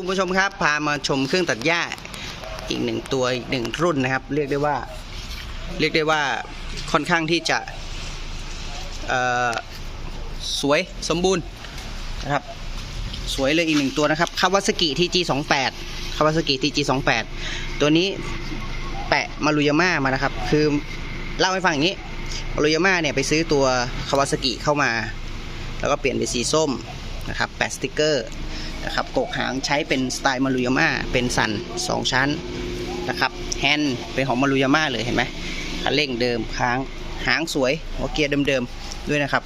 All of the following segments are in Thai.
คุณผู้ชมครับพามาชมเครื่องตัดหญ้าอีกหนึ่งตัวอีกหนึ่งรุ่นนะครับ เรียกได้ว่า เรียกได้ว่าค่อนข้างที่จะสวยสมบูรณ์นะครับ สวยเลยอีกหนึ่งตัวนะครับคาวาสกิ TG28 คาวาสกิ TG28 ตัวนี้แปะมารุยาม่ามานะครับ คือเล่าให้ฟังอย่างนี้มารุยาม่าเนี่ยไปซื้อตัวคาวาสกิเข้ามา แล้วก็เปลี่ยนเป็นสีส้มนะครับแปะสติกเกอร์ นะครับโกกหางใช้เป็นสไตล์มารุยาม่าเป็นสัน 2 ชั้นนะครับแฮนด์เป็นของมารุยาม่าเลยเห็นไหมคันเร่งเดิมค้างหางสวยหัวเกียร์เดิมๆด้วยนะครับ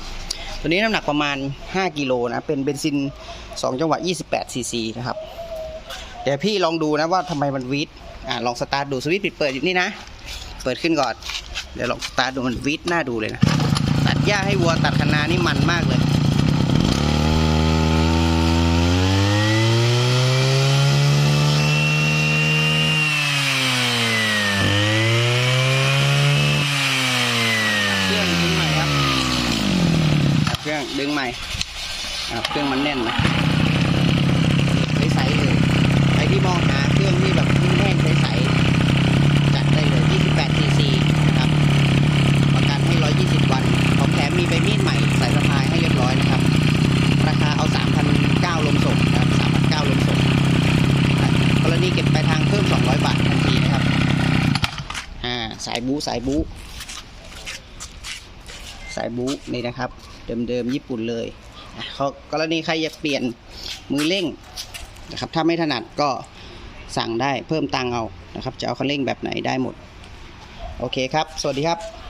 ตัวนี้น้ำหนักประมาณ 5กิโลนะเป็นเบนซิน 2 จังหวะ 28ซีซีนะครับเดี๋ยวพี่ลองดูนะว่าทำไมมันวีดอ่าลองสตาร์ทดูสวิตช์ปิดเปิดอยู่นี่นะ เปิดขึ้นก่อนเดี๋ยวลองสตาร์ทดูมันวีดน่าดูเลยนะตัดหญ้าให้วัวตัดคะนานี่มันมากเลย เครื่องดึงใหม่ครับื่องดึงใหม่ครับเครื่องมันแน่นนะใสๆเลยใครที่มองหาเครื่องที่แบบแห้งๆใสๆจัดได้เลย28 cc นะครับประกันให้ 120 วันของแถมมีใบมีดใหม่ใส่สะพายให้เรียบร้อยนะครับ ราคาเอา 3,900ลงส่งนะครับ3,900ลงส่งกรณีเก็บไปทางเพิ่ม 200 บาททันทีนะครับอ่าสายบู๊สายบู๊ สายบู๊นี่นะครับ เดิมๆญี่ปุ่นเลยเขากรณีใครอยากเปลี่ยนมือเร่งนะครับถ้าไม่ถนัดก็สั่งได้เพิ่มตังเอานะครับ จะเอาคันเร่งแบบไหนได้หมด โอเคครับ สวัสดีครับ